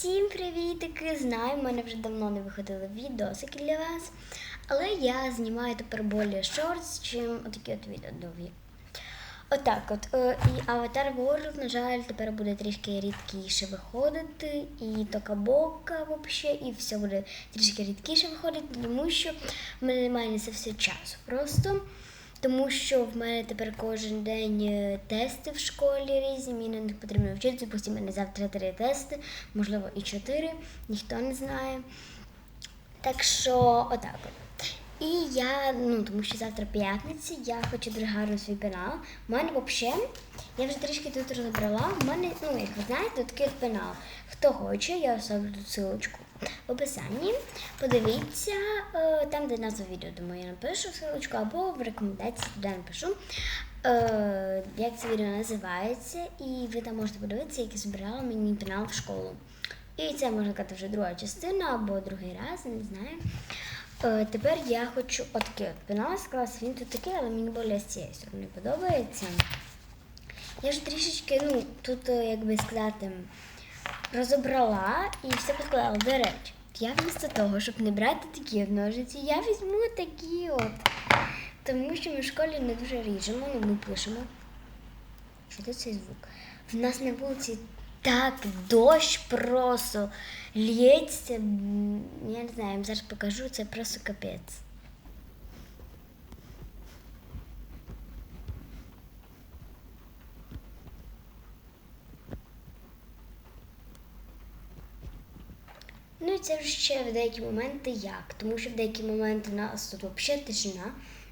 Всім привітики! Знаю, в мене вже давно не виходили відосики для вас. Але я знімаю тепер більше шортс, чим отакі от відео довгі. Отак от. Е, І Аватар World, на жаль, тепер буде трішки рідкіше виходити. І Токабока взагалі, і все буде трішки рідкіше виходити, тому що в мене немає все часу просто. Тому що в мене тепер кожен день е, тести в школі різні, мені них потрібно вчитися. Постійно в мене завтра три тести, можливо, і чотири, ніхто не знає. Так що, отак от. І я, ну тому що завтра п'ятниця, я хочу гарно свій канал. У мене взагалі, я вже трішки тут розібрала. У мене, ну як ви знаєте, такий от канал. Хто хоче, я оставлю тут ссылочку в описанні. Подивіться, е, там, де назва відео, думаю, я напишу ссылочку, або в рекомендації туди напишу. Е, як це відео називається, і ви там можете подивитися, як я збирала мені канал в школу. І це можна сказати вже друга частина або другий раз, не знаю. Е, тепер я хочу отакий от пенал склас. Він тут такий, але мені більше з цієї сторони подобається. Я вже трішечки, ну, тут, е, як би сказати, розібрала і все поскладала. До речі, я вмісто того, щоб не брати такі ножиці, я візьму такі от. Тому що ми в школі не дуже ріжемо, ну ми пишемо. Що це цей звук? В нас на вулиці так дощ просто лється. Я не знаю, я вам зараз покажу, це просто капець. Це ще в деякі моменти як. Тому що в деякі моменти у нас тут взагалі тишина,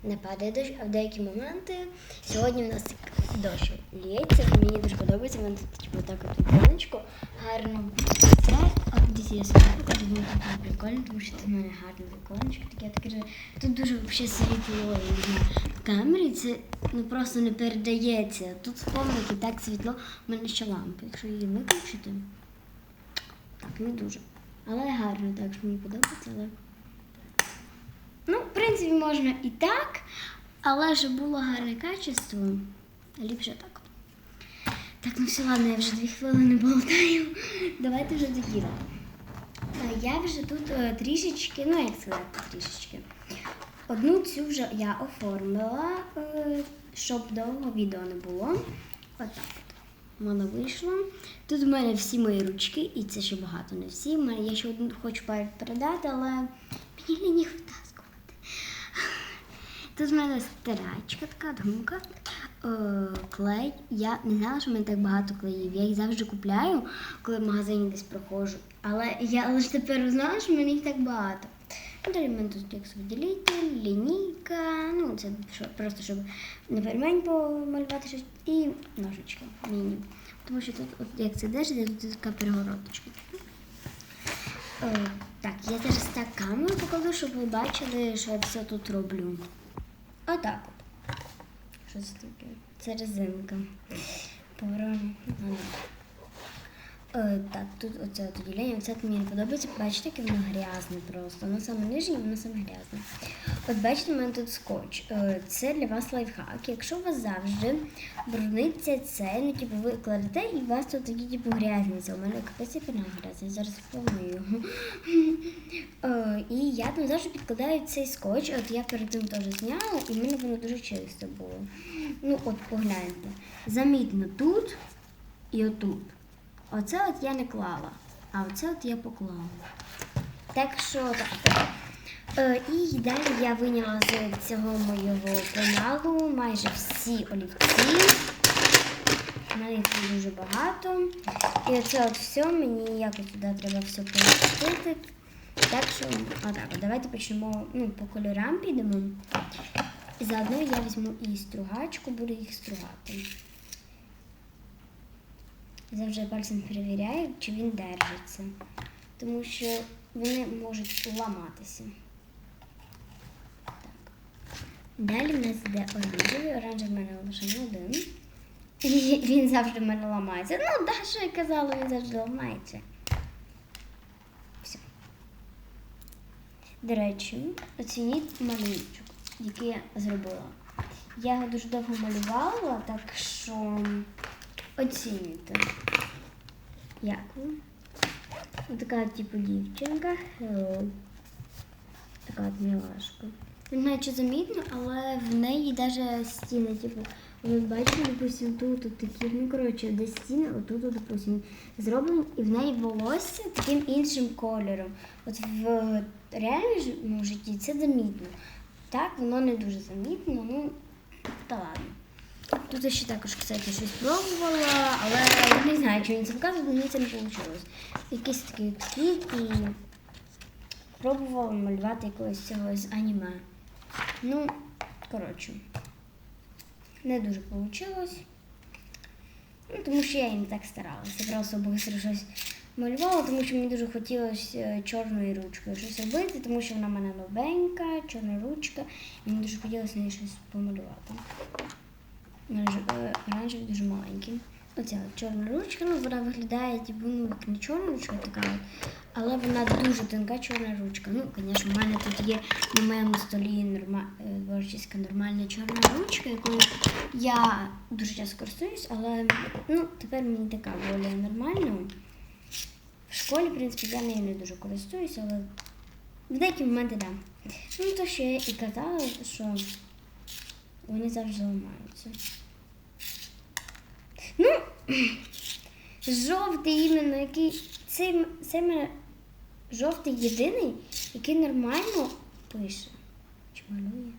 не падає дощ, а в деякі моменти сьогодні у нас дощ лється. Мені дуже подобається. У мене тут типу, так от віконечко гарно. Я покажу, мені тут прикольно, тому що це в мене гарне віконечко. Таке таке. Тут дуже взагалі світло в камері. Це ну просто не передається. Тут в комнаті так світло, в мене ще лампа. Якщо її виключити. Так, не дуже. Але гарно, так що мені подобається. Але... Ну, в принципі, можна і так, але щоб було гарне качество, ліпше так. Так, ну все, ладно, я вже дві хвилини болтаю. Давайте вже закінчимо. Я вже тут е, трішечки, ну як сказати, трішечки. Одну цю вже я оформила, е, щоб довго відео не було. Отак Воно вийшло. Тут в мене всі мої ручки, і це ще багато не всі. Я ще одну хочу пер- передати, але мені лінь їх витаскувати. Тут в мене стирачка, така гумка, е, клей. Я не знала, що в мене так багато клеїв. Я їх завжди купляю, коли в магазині десь проходжу. Але я лише тепер узнала, що в мене їх так багато. Ну, Далі в мене тут текстовиділитель, лінійка, ну це просто щоб на пельмень помалювати щось і ножички міні. Тому що тут, от, як це держиться, тут така перегородочка. Е, так, я зараз так камеру покладу, щоб ви бачили, що я все тут роблю. Отак от. Що це таке? Це резинка. Поворона. Е, так, тут оце відділення, оце от мені не подобається. Бачите, яке воно грязне просто. Воно саме нижнє, воно саме грязне. От бачите, у мене тут скотч. Е, це для вас лайфхак. Якщо у вас завжди брудниться це, ну типу ви кладете і у вас тут такі типу грязниці. У мене капець яка вона грязна, зараз помию його. Е, і я там завжди підкладаю цей скотч. От я перед тим теж зняла, і в мене воно дуже чисто було. Ну, от погляньте. Замітно тут і отут. Оце от я не клала, а оце от я поклала. Так що так. Е, і далі я виняла з цього моєго каналу майже всі олівці. Мене їх дуже багато. І оце от все мені якось туди треба все помістити. Так що, отак, давайте почнемо ну, по кольорам підемо. Заодно я візьму і стругачку, буду їх стругати. Завжди пальцем перевіряю, чи він держиться. Тому що вони можуть ламатися. Так. Далі в нас йде оранжевий. Оранжевий в мене лише один. І він завжди в мене ламається. Ну, да, що я казала, він завжди ламається. Все. До речі, оцініть малюночок, який я зробила. Я його дуже довго малювала, так що оцінюйте. Як ви? Така, типу, дівчинка. Hello. Така от знаю, чи замітно, але в неї навіть стіни, типу, ви бачите, допустим, тут, тут такі, ну коротше, де стіни, отут, от, допустим, зроблені, і в неї волосся таким іншим кольором. От в реальному житті це замітно. Так, воно не дуже замітно, ну та ладно. Тут я ще також, кстати, щось пробувала, але я не знаю, чи він це показував, бо мені це не вийшло. Якийсь такий квіт і пробувала малювати якогось цього з аніме. Ну, коротше, не дуже вийшло. Ну, тому що я і не так старалася. Просто быстро щось малювала, тому що мені дуже хотілося е, чорною ручкою щось робити, тому що вона в мене новенька, чорна ручка, і мені дуже хотілося нею щось помалювати. Ж, е, Оранжевий дуже маленький. Оця чорна ручка, ну вона виглядає, типу, ну, як не чорна ручка така, але вона дуже тонка чорна ручка. Ну, звісно, в мене тут є на моєму столі норма... е, творчіська нормальна чорна ручка, якою я дуже часто користуюсь, але ну, тепер мені така более нормальна. В школі, в принципі, я нею не дуже користуюся, але в деякі моменти так. Да. Ну, то я і казала, що вони завжди ламаються. Ну, жовтий іменно, який цей, мене жовтий єдиний, який нормально пише. Чи малює?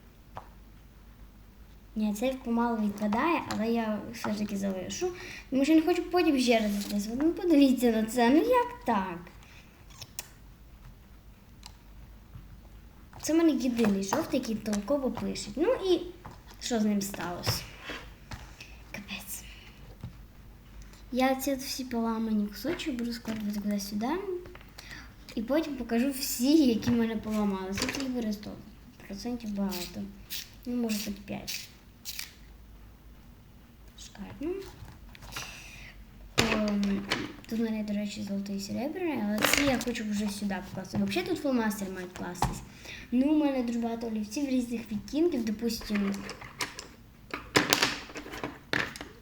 Ні, цей помалу відпадає, але я все ж таки залишу. Тому що не хочу потім ще раз записувати. Ну подивіться на це. Ну як так? Це в мене єдиний жовтий, який толково пише. Ну і що з ним сталося? Капець. Я ці от всі поламані кусочки буду складувати куди сюди. І потім покажу всі, які в мене поламалися. Тут їх виросту. Процентів багато. Ну, може хоч 5. Шикарно. Ем, Тут у мене, до речі, золотий і серебряний, але ці я хочу вже сюди покласти. Взагалі тут фломастери мають кластись. Ну, у мене дуже багато олівців різних відтінків, допустимо.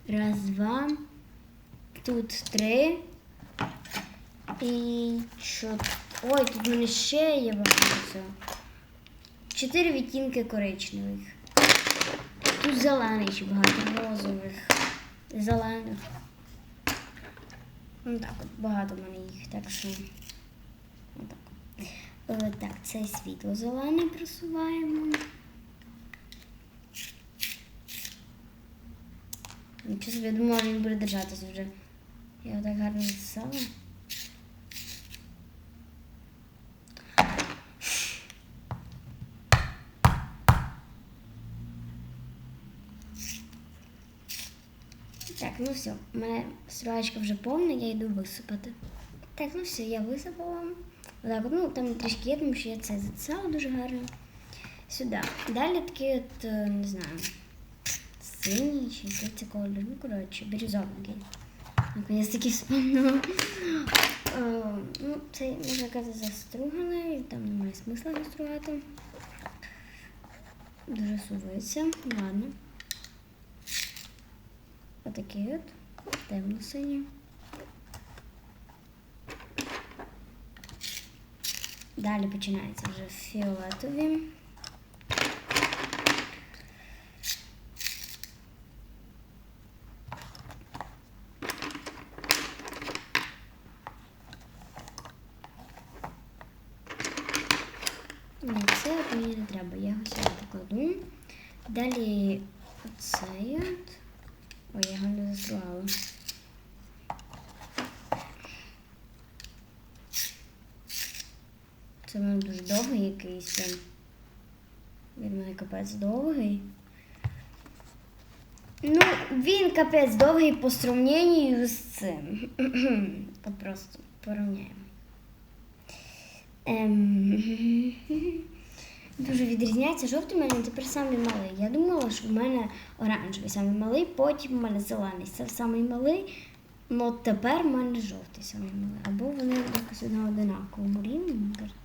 Раз, два. Тут три. І чот... Ой, тут в мене ще є багато. Чотири відтінки коричневих. Тут зелений ще багато, розових, зелених. Ну так от, багато в мене їх, так що. Отак. Е, Так, це світло зелене просуваємо. Собі, я думала, він буде держатися вже. Я так гарно записала. Так, ну все, у мене строчка вже повна, я йду висипати. Так, ну все, я висипала. Отак, от, ну там трішки є, тому що я це записала дуже гарно. Сюди. Далі такий от, е, не знаю, синій який це колір. Ну, коротше, бірюзовенький. Наконець таки вспомнила. Ну, це можна казати заструганий, там немає смисла застругати. Дуже сувається. Ладно. Отакий от темно-синій. Далі починається вже фіолетові. Ні, це от мені не треба, я його сюди покладу. Далі оцей. Ой, я його не застругала. Це в мене дуже довгий якийсь. Прям. Він мене капець довгий. Ну, він капець довгий по сравненню з цим. От просто порівняємо. Ем... Дуже відрізняється жовтий у мене тепер самий малий. Я думала, що в мене оранжевий самий малий, потім в мене зелений. Це самий малий, але тепер в мене жовтий самий малий. Або вони якось на одинаковому рівні, мені кажуть.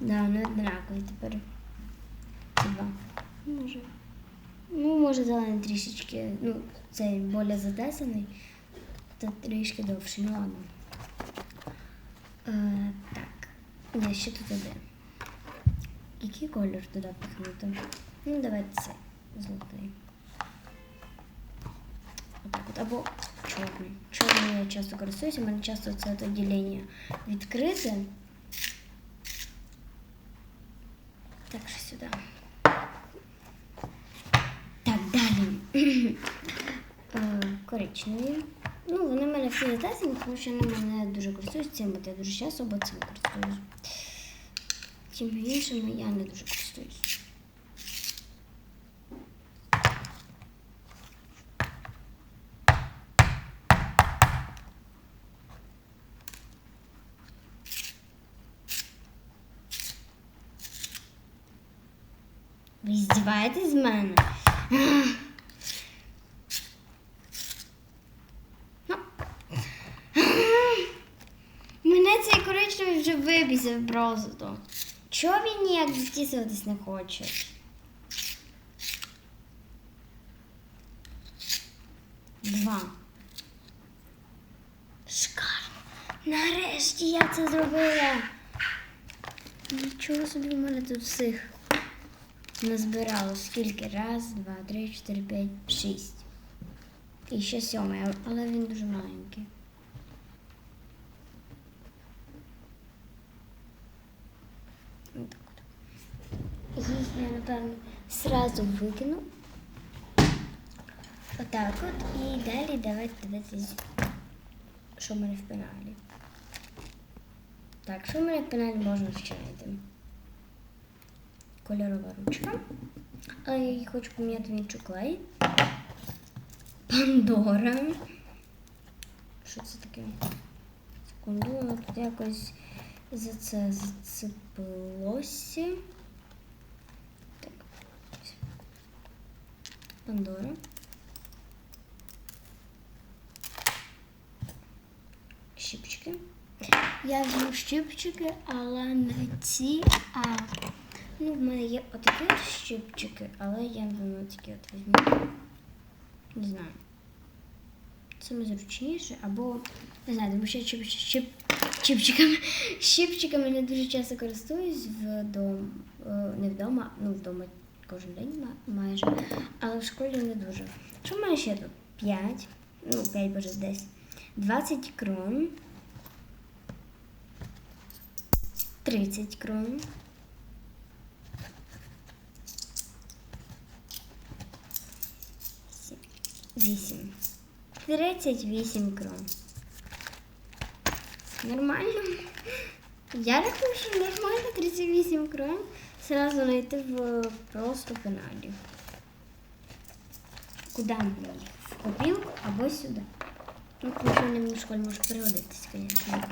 Да, вони одинакові тепер. Два. Може. Ну, може, зелений трішечки. Ну, цей більш затесаний. Тут трішки довше, ну ладно. Е, так. Ні, ще тут іде. Який колір туди пихнути? Ну, давайте це. Золотий. Отак от. Або чорний. Чорний я часто користуюся, у мене часто це от відділення відкрите. Так що сюди. Так, далі. Е, Коричневі. Ну, вони в мене всі затесені, тому що вони мене дуже користуються цим, от я дуже часто або цим користуюсь. Тим іншими я не дуже користуюсь. Ви здіваєтесь з мене? Ну. Мене цей коричневий вже вибісив просто. Чого він ніяк затісуватись не хоче? Два. Шикарно. Нарешті я це зробила. Нічого собі в мене тут всіх назбирало. Скільки? Раз, два, три, чотири, п'ять, шість. І ще сьомий, але він дуже маленький. Їх я, напевно, сразу викину. Отак от. І далі давайте дивитись, що в в пеналі. Так, що в мене в пеналі можна вчинити? Кольорова ручка. Але я її хочу поміняти в іншу. Пандора. Що це таке? Секунду, тут якось за це зацепилося. Так. ось. Пандора. Щипчики. Я візьму щипчики, але не ці, а ну, в мене є отакі от щипчики, але я думаю, такі от візьму. Не знаю. Саме зручніше, або не знаю, тому що я чип, чип, чипчиками, щипчиками не дуже часто користуюсь вдома, не вдома, ну вдома кожен день майже, але в школі не дуже. Що мене ще тут? 5, ну 5 боже десь. 20 крон. 30 крон. Сім. Вісім. 38 крон. Нормально? Я рахую, що нормально 38 крон. Сразу знайти в просто пеналі. Куди мені? В копілку або сюди. Ну, тому що вони в школі можуть пригодитись, звісно.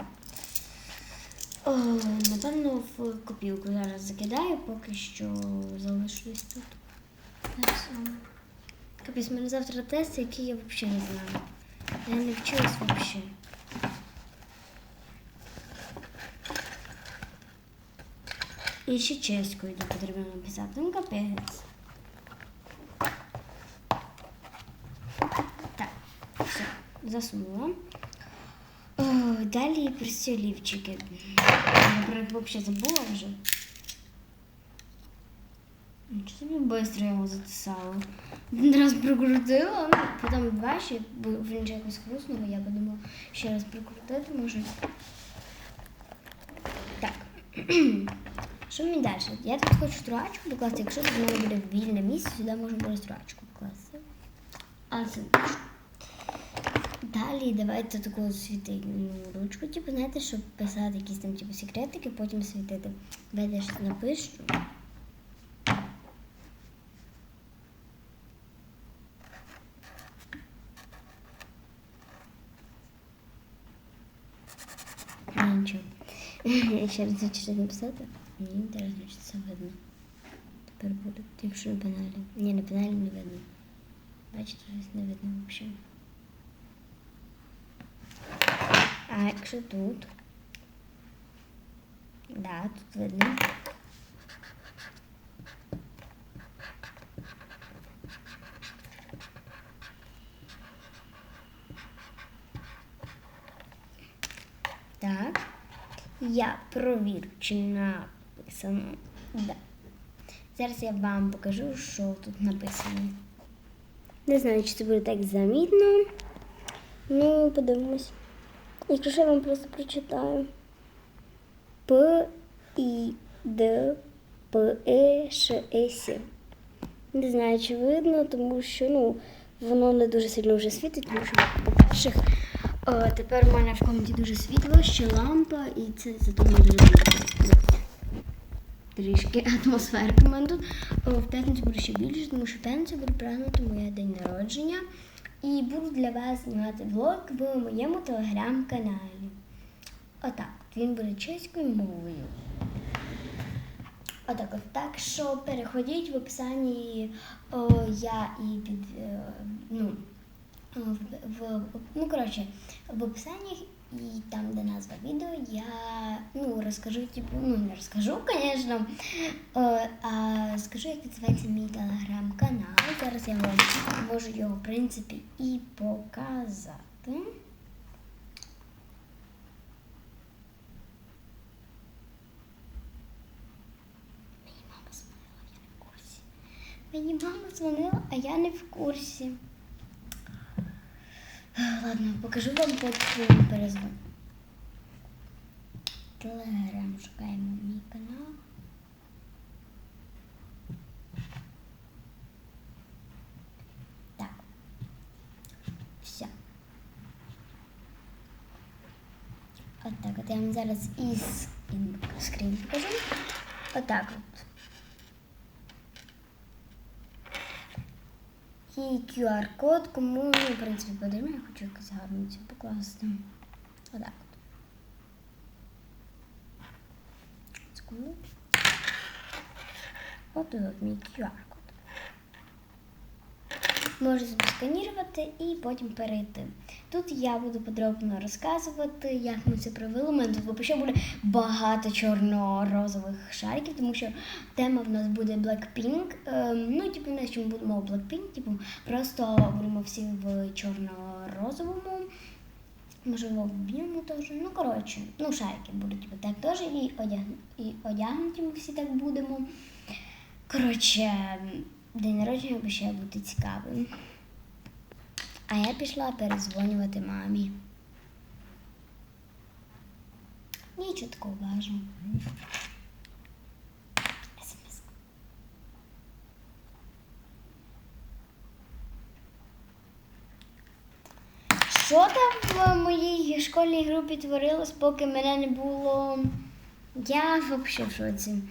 Напевно, в копілку зараз закидаю, поки що залишусь тут. Капець, мене завтра тест, який я взагалі не знаю. Я не вчилась взагалі. І ще чеською потрібно написати. Ну, капець. Так, все, засунула. О, далі присілівчики. Я про- взагалі забула вже. Нічого собі быстро його затисала. Один раз прокрутила, ну, потім два ще, він же якось хрустнуло, я подумала, ще раз прокрутити може. Так. Що мені далі? Я тут хочу строчку покласти, якщо тут мене буде вільне місце, сюди можна буде строчку покласти. А це. Далі давайте таку світильну ручку, типу, знаєте, щоб писати якісь там типу, секретики, потім світити. Давайте напишу. Нічого. Ще раз хочу написати. Мені інтересно, чи це видно. Тепер буде. Якщо на панелі. Ні, на панелі не видно. Бачите, щось не видно взагалі. А якщо тут? Да, тут видно. Так. Я провірю, чи написано. Да. Зараз я вам покажу, що тут написано. Не знаю, чи це буде так замітно. Ну, подивимось. Якщо що, я вам просто прочитаю. П, І, Д, П, Е, Ш, Е. Не знаю, чи видно, тому що ну, воно не дуже сильно вже світить, тому що, по-перше, е, тепер у мене в комнаті дуже світло, ще лампа, і це за тому дуже трішки атмосферки в мене тут. В п'ятницю буде ще більше, тому що в п'ятницю буде празднувати моє день народження. І буду для вас знімати влог в моєму телеграм-каналі. Отак, він буде чеською мовою. Отак, от так що переходіть в описанні о, я і під е, ну, в, в ну коротше, в описанні і там, де назва відео, я ну розкажу, типу, ну не розкажу, звісно, е, а скажу, як називається мій телеграм-канал. Зараз я вам можу його, в принципі, і показати. Мені мама дзвонила, я не в курсі. Мені мама дзвонила, а я не в курсі. Ладно, покажу вам потім перезвон. Телеграм шукаємо мій канал. Так. Все. От от я вам зараз і скрін покажу. Отак от. І QR-код, кому, ну, в принципі, потрібно, я хочу якось гарно це покласти. Отак от. Секунду. От тут мій QR-код. Можу сканірувати і потім перейти. Тут я буду подробно розказувати, як ми це провели. У мене тут взагалі буде багато чорно-розових шариків, тому що тема в нас буде Blackpink. Ем, ну, типу, не що ми будемо Blackpink, типу, просто будемо всі в чорно-розовому. Можливо, в білому теж. Ну, коротше, ну, шарики будуть типу, так теж і, одяг... і одягнуті ми всі так будемо. Коротше, день народження обіцяє бути цікавим. А я пішла перезвонювати мамі. Нічого такого. СМС. Що там в моїй школьній групі творилось, поки мене не було? Я взагалі в шоці.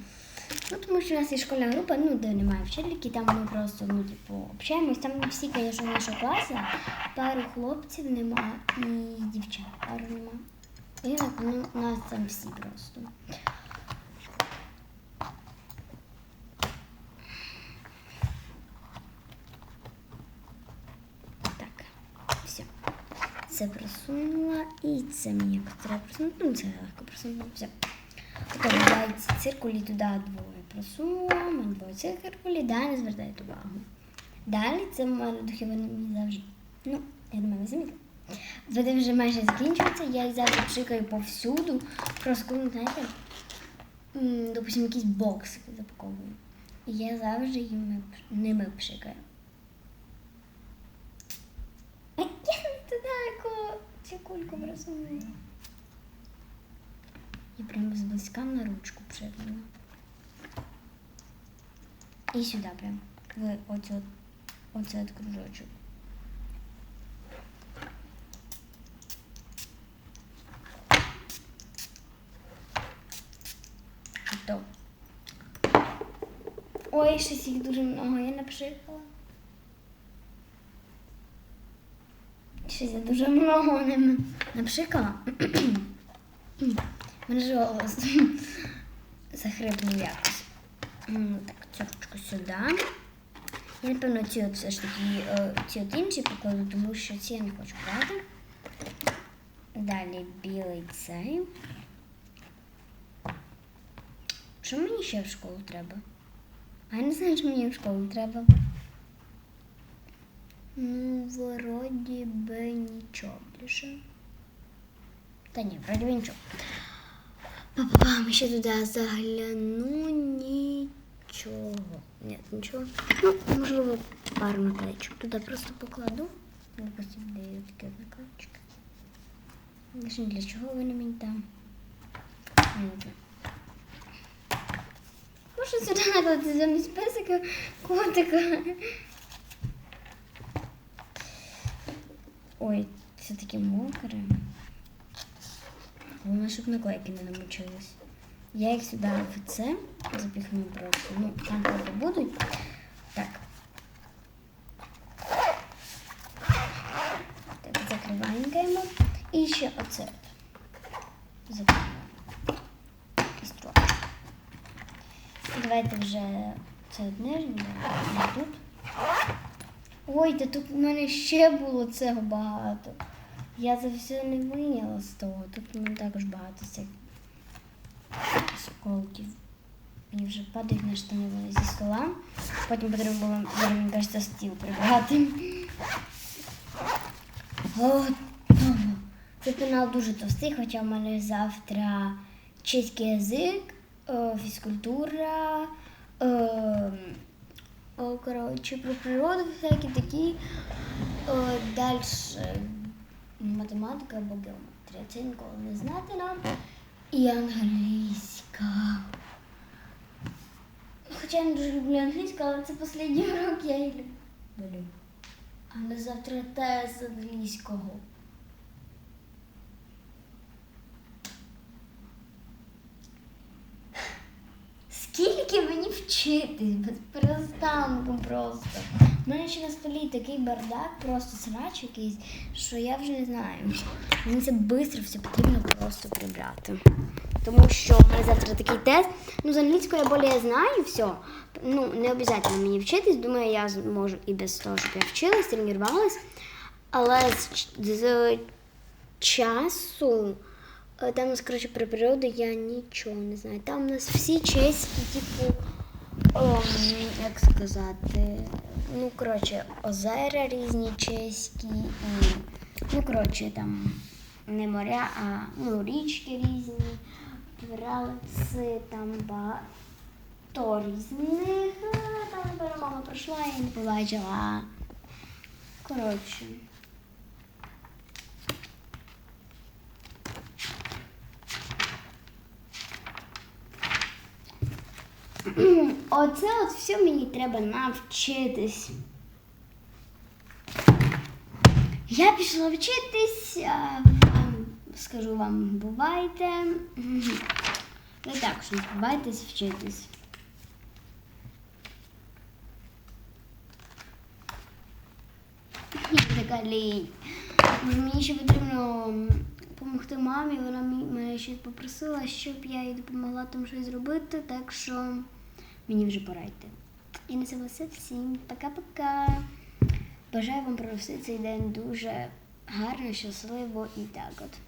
Ну, тому що у нас є школьна група, ну, де немає вчительки, там ми просто, ну, типу, общаємось. Там всі, звісно, нашого класу, пару хлопців нема і дівчат пару нема. І ну, у нас там всі просто. Так, все. Це просунула і це мені якось треба просунути. Ну, це легко просунула. Все. Тепер циркулі туди двоє просунула, мені двоє циркулі, далі не звертайте увагу. Далі це духи вони завжди. Ну, я думаю, ви замітили. Вони вже майже закінчуються, я їх завжди пшикаю повсюду. Просто коли, знаєте, м, допустим, якісь боксики запаковую. І я завжди їм ними пшикаю. Ай, Я туди цю кульку просунула. Я прям зблизька на ручку пшикнула. І сюди прям. В оцю, оцей от кружочок. Готово. Ой, щось їх дуже много, я напшикала. Щось я дуже много ними напшикала. Голос захрипнув якось. Так, цю сюди. Я, напевно, ці от все ж таки е, ці от інші покладу, тому що ці я не хочу брати. Далі білий цей. Що мені ще в школу треба? А я не знаю, що мені в школу треба. Ну, вроді би нічого більше. Та ні, вроді би нічого. Па-па-пам, ще туди загляну нічого. Ні, нічого. Ну, можливо, пару наклеечок туди просто покладу. Допустим, є такі от наклеечки. Я для чого вони мені там. Не сюди накладати замість песика котика. Ой, все таки мокре. Головне, щоб наклейки не намочились. Я їх сюди в це запіхну просто. Ну, там правда будуть. Так. Так, закриваємо. І ще оце. Закриваємо. Давайте вже це одне тут. Ой, та тут в мене ще було цього багато. Я це все не виняла з того. Тут мене також багато цих осколків. Мені вже падають на штани вони зі стола. Потім потрібно було, мені кажеться, стіл прибрати. Готово. Цей пенал дуже товстий, хоча в мене завтра чеський язик, е, фізкультура, е, о, коротше, про природу всякі такі. Далі математика або геометрія. Це ніколи не знати нам. І англійська. Хоча я не дуже люблю англійську, але це останній урок я її люблю. А на завтра тест з англійського. Скільки мені вчитись без перестанку просто. У мене ще на столі такий бардак, просто срач якийсь, що я вже не знаю. Мені це швидко все потрібно просто прибрати. Тому що в мене завтра такий тест. Ну, з англійською я більше знаю все. Ну, не обов'язково мені вчитись. Думаю, я зможу і без того, щоб я вчилась, тренувалась. Але з, з часу. Е, Там у нас, коротше, про природу я нічого не знаю. Там у нас всі чеські, типу, ем, як сказати, ну, коротше, озера різні чеські, і, ну, коротше, там не моря, а ну, річки різні, Вралиці, там багато різних. Там, перемога пройшла, і не побачила. Коротше. Оце от все мені треба навчитись. Я пішла вчитись, а скажу вам, бувайте. Ви також не побайтесь вчитись. Така лінь. Мені ще потрібно допомогти мамі. Вона мене ще попросила, щоб я їй допомогла там щось зробити, так що мені вже пора йти. І на цьому все всім. Пока-пока. Бажаю вам провести цей день дуже гарно, щасливо і так от.